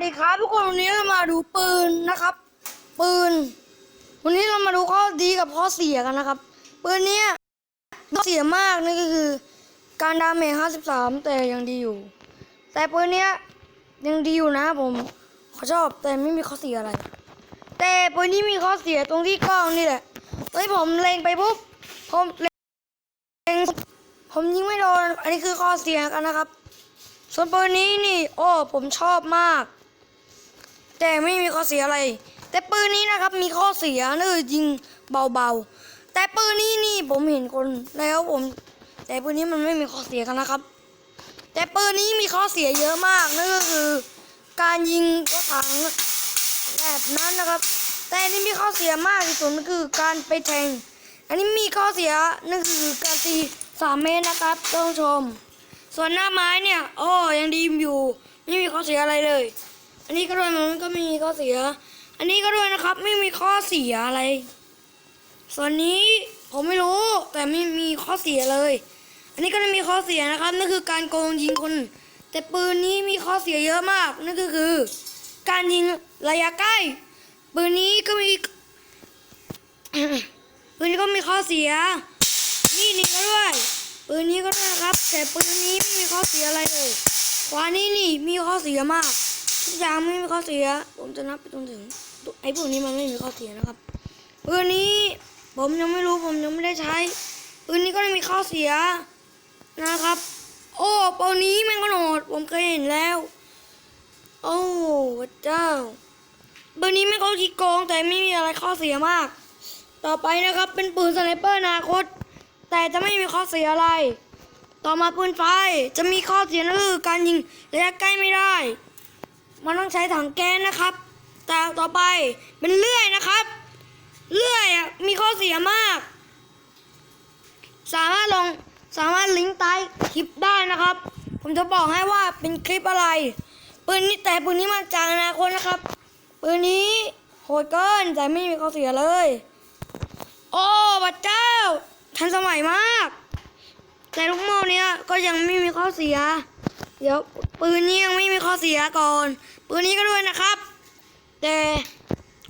วัสดีครับทุกคนวันนี้เรามาดูปืนนะครับ ปืน วันนี้เรามาดูข้อดีกับข้อเสียกันนะครับ ปืนเนี้ยข้อเสียมากนั่นก็คือ การดาเมจ53 แต่ยังดีอยู่ แต่ปืนเนี้ยยังดีอยู่นะผมขอชอบแต่ไม่มีข้อเสียอะไร แต่ปืนนี้มีข้อเสียตรงที่กล้องนี่แหละเฮ้ยผมเล็งไปปุ๊บผมเล็งผมยิงไม่โดนอันนี้คือข้อเสียกันนะครับส่วนปืนนี้นี่ โอ้ ผมชอบมาก แต่ไม่มีข้อเสียอะไร แต่ปืนนี้นะครับมีข้อเสียนั่นคือยิงเบาๆ แต่ปืนนี้นี่ผมเห็นคนแล้วผม แต่ปืนนี้มันไม่มีข้อเสียกันนะครับ แต่ปืนนี้มีข้อเสียเยอะมากนั่นก็คือ การยิงกรถถังแบบนั้นนะครับ แต่นนี่มีข้อเสียมากที่สุดนั่นคือการไปแทง อันนี้มีข้อเสียนั่นคือการตีสามเมตรนะครับท่านผู้ชม ส่วนหน้าไม้เนี่ยโอ้ยังดีอยู่ไม่มีข้อเสียอะไรเลย อันนี้ก็ด้วยมันก็ไม่มีข้อเสีย อันนี้ก็ด้วยนะครับ ไม่มีข้อเสียอะไร ส่วนนี้ผมไม่รู้แต่ไม่มีข้อเสียเลย อันนี้ก็ไม่มีข้อเสียนะครับนั่นคือการโกงยิงคน แต่ปืนนี้มีข้อเสียเยอะมากนั่นก็คือ การยิงระยะใกล้ ปืนนี้ก็มีปืนนี้ก็มีข้อเสีย นี่นี่ก็ด้วย ปืนนี้ก็ด้วยนะครับ แต่ปืนนี้ไม่มีข้อเสียอะไรเลยขวานี้นี่มีข้อเสียมาก ทุกอย่างไม่มีข้อเสีย ผมจะนับไปจนถึงไอ้พวกนี้มันไม่มีข้อเสียนะครับปืนนี้ผมยังไม่รู้ผมยังไม่ได้ใช้ปืนนี้ก็ไม่มีข้อเสียนะครับ โอ้ปืนนี้แม่งก็โหดผมเคยเห็นแล้ว โอ้พระเจ้าปืนนี้ไม่เขาขี้โกงแต่ไม่มีอะไรข้อเสียมาก ต่อไปนะครับเป็นปืนสไนเปอร์อนาคต แต่จะไม่มีข้อเสียอะไร ต่อมาปืนไฟจะมีข้อเสียนั่นคือการยิงระยะใกล้ไม่ได้ มันต้องใช้ถังแก๊สนะครับ แต่ต่อไปเป็นเลื่อยนะครับ เลื่อยมีข้อเสียมาก สามารถลงสามารถลิงก์ใต้คลิปได้นะครับ ผมจะบอกให้ว่าเป็นคลิปอะไร ปืนนี้แต่ปืนนี้มาจากอนาคตนะครับ ปืนนี้โหดเกินแต่ไม่มีข้อเสียเลย โอ้พระเจ้า ทันสมัยมาก แต่ลูกโม่เนี้ยก็ยังไม่มีข้อเสีย เดี๋ยวปืนนี้ยังไม่มีข้อเสียก่อน ปืนนี้ก็ด้วยนะครับ แต่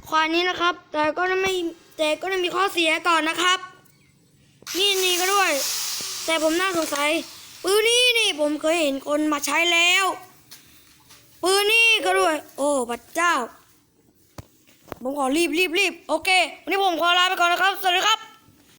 ควายนี้นะครับ แต่ก็ไม่แต่ก็จะมีข้อเสียก่อนนะครับนี่นี่ก็ด้วย แต่ผมน่าสงสัย ปืนนี้นี่ผมเคยเห็นคนมาใช้แล้ว ปืนนี้ก็ด้วย โอ้พระเจ้า ผมขอรีบรีบรีบโอเค วันนี้ผมขอลาไปก่อนนะครับ สวัสดีครับ